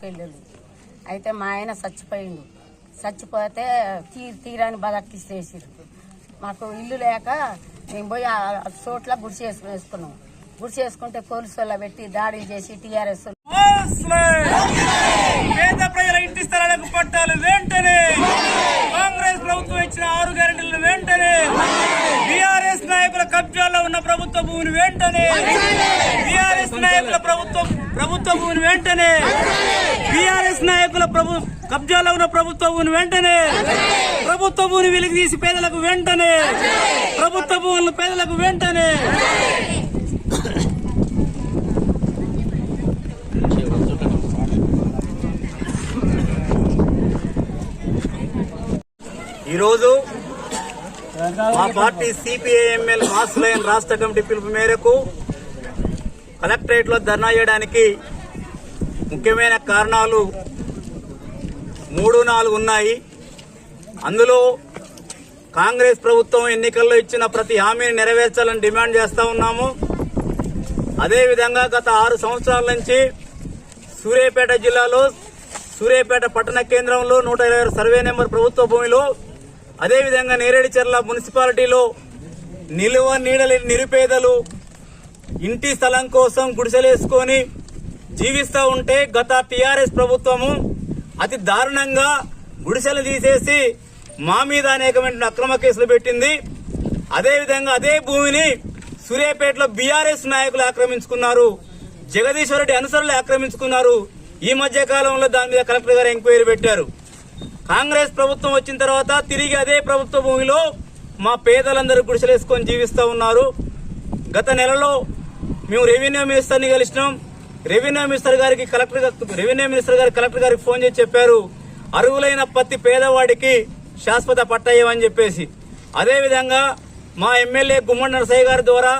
పెళ్ళిళ్ళు. అయితే మా ఆయన చచ్చిపోయిండు. చచ్చిపోతే తీ తీరాని బదక్కిసేసారు మాకు ఇల్లు లేక మేము పోయి ఆ చోట్ల గుడిసి వేసుకున్నాం. గుడిసె వేసుకుంటే పోలీసు వాళ్ళ పెట్టి దాడులు చేసి టీఆర్ఎస్ పేద ప్రజల ఇంటి పట్టాలు వెంటనే. కాంగ్రెస్ ప్రభుత్వం ఇచ్చిన ఆరు గ్యారెంటీలు వెంటనే. బీఆర్ఎస్ నాయకుల కబ్జాలో ఉన్న ప్రభుత్వ భూమిని వెంటనే. బీఆర్ఎస్ నాయకుల ప్రభుత్వం ప్రభుత్వ భూమిని వెంటనే. బీఆర్ఎస్ నాయకుల ప్రభు కబ్జాలో ఉన్న ప్రభుత్వ భూమిని వెంటనే. ప్రభుత్వ భూమిని వెలికి తీసి పేదలకు వెంటనే. ప్రభుత్వ భూములను పేదలకు వెంటనే. ఈరోజు మా పార్టీ సిపిఐఎంఎల్ మాస్లైన్ రాష్ట్ర కమిటీ పిలుపు మేరకు కలెక్టరేట్లో ధర్నా చేయడానికి ముఖ్యమైన కారణాలు మూడు నాలుగు ఉన్నాయి. అందులో కాంగ్రెస్ ప్రభుత్వం ఎన్నికల్లో ఇచ్చిన ప్రతి హామీని నెరవేర్చాలని డిమాండ్ చేస్తూ ఉన్నాము. అదేవిధంగా గత ఆరు సంవత్సరాల నుంచి సూర్యాపేట జిల్లాలో సూర్యాపేట పట్టణ కేంద్రంలో నూట ఇరవై సర్వే నెంబర్ ప్రభుత్వ భూమిలో అదేవిధంగా నేరేడుచెర్ల మున్సిపాలిటీలో నిలువ నీడలేని నిరుపేదలు ఇంటి స్థలం కోసం గుడిసెలేసుకొని జీవిస్తూ ఉంటే గత టీఆర్ఎస్ ప్రభుత్వము అతి దారుణంగా గుడిసెలు తీసేసి మా మీద అనేకమైన అక్రమ కేసులు పెట్టింది. అదేవిధంగా అదే భూమిని సూర్యాపేటలో బీఆర్ఎస్ నాయకులు ఆక్రమించుకున్నారు. జగదీశ్వర్ రెడ్డి అనుసరులు ఆక్రమించుకున్నారు. ఈ మధ్య కాలంలో దాని మీద కలెక్టర్ గారు ఎంక్వైరీ పెట్టారు. కాంగ్రెస్ ప్రభుత్వం వచ్చిన తర్వాత తిరిగి అదే ప్రభుత్వ భూమిలో మా పేదలందరూ గుడిసెలేసుకొని జీవిస్తూ ఉన్నారు. గత నెలలో మేము రెవెన్యూ మినిస్టర్ని కలిసినాం. రెవెన్యూ మినిస్టర్ గారికి కలెక్టర్ రెవెన్యూ మినిస్టర్ గారు కలెక్టర్ గారికి ఫోన్ చేసి చెప్పారు. అరువులైన ప్రతి పేదవాడికి శాశ్వత పట్టయ్యమని చెప్పేసి. అదేవిధంగా మా ఎమ్మెల్యే గుమ్మడి నరసయ్య గారి ద్వారా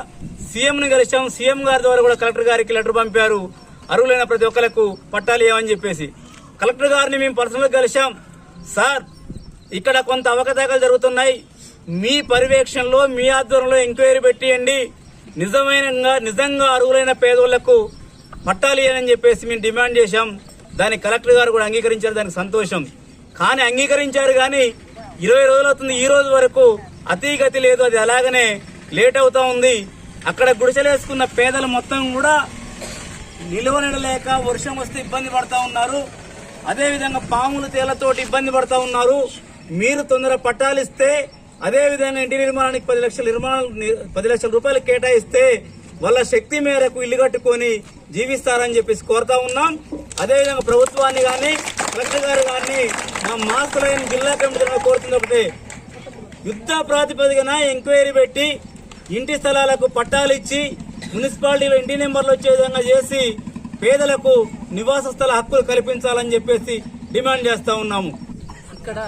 సీఎంని కలిసాం. సీఎం గారి ద్వారా కూడా కలెక్టర్ గారికి లెటర్ పంపారు. అరువులైన ప్రతి ఒక్కరికి పట్టాలు ఏమని చెప్పేసి. కలెక్టర్ గారిని మేము పర్సనల్గా కలిసాం. సార్ ఇక్కడ కొంత అవకతవకలు జరుగుతున్నాయి. మీ పర్యవేక్షణలో మీ ఆధ్వర్యంలో ఎంక్వైరీ పెట్టియండి. నిజమైన నిజంగా అర్హులైన పేదోళ్ళకు పట్టాలి అని చెప్పేసి మేము డిమాండ్ చేశాం. దాన్ని కలెక్టర్ గారు కూడా అంగీకరించారు దానికి సంతోషం. కానీ అంగీకరించారు కానీ ఇరవై రోజులు అవుతుంది. ఈ రోజు వరకు అతీగతి లేదు అది అలాగనే లేట్ అవుతా ఉంది. అక్కడ గుడిసెలేసుకున్న పేదలు మొత్తం కూడా నిలువనడలేక వర్షం వస్తే ఇబ్బంది పడతా ఉన్నారు. అదేవిధంగా పాములు తేలతోటి ఇబ్బంది పడతా ఉన్నారు. మీరు తొందర పట్టాలిస్తే అదేవిధంగా ఇంటి నిర్మాణానికి పది లక్షల నిర్మాణం పది లక్షల రూపాయలు కేటాయిస్తే వాళ్ళ శక్తి మేరకు ఇల్లు కట్టుకొని జీవిస్తారని చెప్పేసి కోరుతా ఉన్నాం. అదేవిధంగా ప్రభుత్వాన్ని కానీ కలెక్టర్ గారు కానీ మా మాస్కులైన జిల్లా కమిటీ కోరుతుంది ఒకటే. యుద్ధ ప్రాతిపదికన ఎంక్వైరీ పెట్టి ఇంటి స్థలాలకు పట్టాలిచ్చి మున్సిపాలిటీలో ఇంటి నెంబర్లు వచ్చే విధంగా చేసి పేదలకు నివాస స్థల హక్కులు కల్పించాలని చెప్పేసి డిమాండ్ చేస్తా ఉన్నాము. ఇక్కడ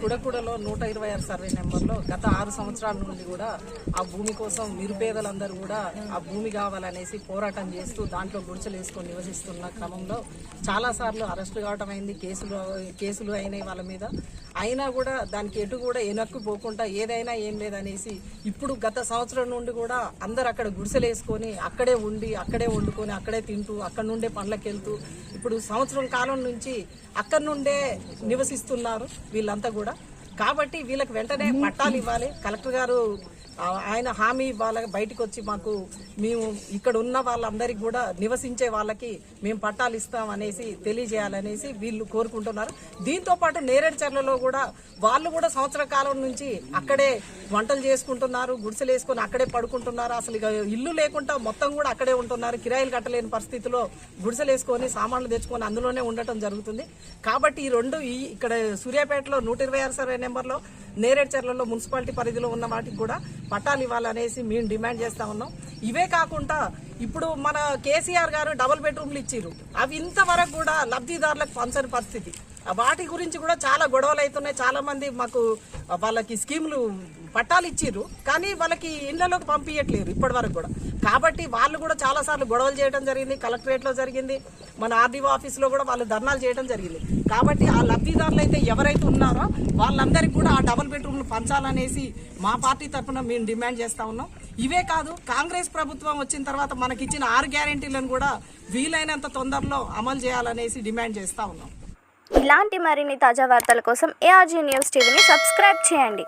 కుడకుడలో నూట ఇరవై ఆరు సర్వే నెంబర్లో గత ఆరు సంవత్సరాల నుండి కూడా ఆ భూమి కోసం నిరుపేదలందరూ కూడా ఆ భూమి కావాలనేసి పోరాటం చేస్తూ దాంట్లో గుడిసెలు వేసుకొని నివసిస్తున్న క్రమంలో చాలాసార్లు అరెస్టులు కావటం అయింది కేసులు కేసులు అయినాయి వాళ్ళ మీద. అయినా కూడా దానికి ఎటు కూడా వెనక్కి పోకుండా ఏదైనా ఏం లేదనేసి ఇప్పుడు గత సంవత్సరం నుండి కూడా అందరు అక్కడ గుడిసెలు వేసుకొని అక్కడే ఉండి అక్కడే వండుకొని అక్కడే తింటూ అక్కడ నుండే పనులకు వెళ్తూ ఇప్పుడు సంవత్సరం కాలం నుంచి అక్కడ నుండే నివసిస్తున్నారు వీళ్ళంతా కూడా. కాబట్టి వీళ్ళకి వెంటనే పట్టాలు ఇవ్వాలి. కలెక్టర్ గారు ఆయన హామీ వాళ్ళ బయటకు వచ్చి మాకు మేము ఇక్కడ ఉన్న వాళ్ళందరికీ కూడా నివసించే వాళ్ళకి మేము పట్టాలు ఇస్తాం అనేసి తెలియజేయాలనేసి వీళ్ళు కోరుకుంటున్నారు. దీంతో పాటు నేరేడుచర్లలో కూడా వాళ్ళు కూడా సంవత్సర కాలం నుంచి అక్కడే వంటలు చేసుకుంటున్నారు గుడిసెలు వేసుకొని అక్కడే పడుకుంటున్నారు. అసలు ఇక ఇల్లు లేకుండా మొత్తం కూడా అక్కడే ఉంటున్నారు. కిరాయిలు కట్టలేని పరిస్థితిలో గుడిసెలు వేసుకొని సామాన్లు తెచ్చుకొని అందులోనే ఉండటం జరుగుతుంది. కాబట్టి ఈ రెండు ఈ ఇక్కడ సూర్యాపేటలో నూట ఇరవై ఆరు సర్వే నెంబర్లో నేరేడుచర్లలో మున్సిపాలిటీ పరిధిలో ఉన్న వాటికి కూడా పట్టాలు ఇవ్వాలనేసి మేము డిమాండ్ చేస్తా ఉన్నాం. ఇవే కాకుండా ఇప్పుడు మన కేసీఆర్ గారు డబుల్ బెడ్రూమ్లు ఇచ్చారు అవి ఇంతవరకు కూడా లబ్ధిదారులకు పంచని పరిస్థితి. వాటి గురించి కూడా చాలా గొడవలు అవుతున్నాయి. చాలా మంది మాకు వాళ్ళకి స్కీములు పట్టాలు ఇచ్చిర్రు కానీ వాళ్ళకి ఇళ్ళలోకి పంపించట్లేరు ఇప్పటి వరకు కూడా. కాబట్టి వాళ్ళు కూడా చాలా సార్లు గొడవలు చేయడం జరిగింది కలెక్టరేట్లో జరిగింది మన ఆర్డీఓ ఆఫీస్లో కూడా వాళ్ళు ధర్నాలు చేయడం జరిగింది. కాబట్టి ఆ లబ్ధిదారులు అయితే ఎవరైతే ఉన్నారో వాళ్ళందరికీ కూడా ఆ డబుల్ బెడ్రూమ్లు పంచాలనేసి మా పార్టీ తరఫున మేము డిమాండ్ చేస్తా ఉన్నాం. ఇవే కాదు కాంగ్రెస్ ప్రభుత్వం వచ్చిన తర్వాత మనకిచ్చిన ఆరు గ్యారెంటీలను కూడా వీలైనంత తొందరలో అమలు చేయాలనేసి డిమాండ్ చేస్తా ఉన్నాం. ఇలాంటి మరిన్ని తాజా వార్తల కోసం ఏఆర్జీ న్యూస్ టీవీని సబ్స్క్రైబ్ చేయండి.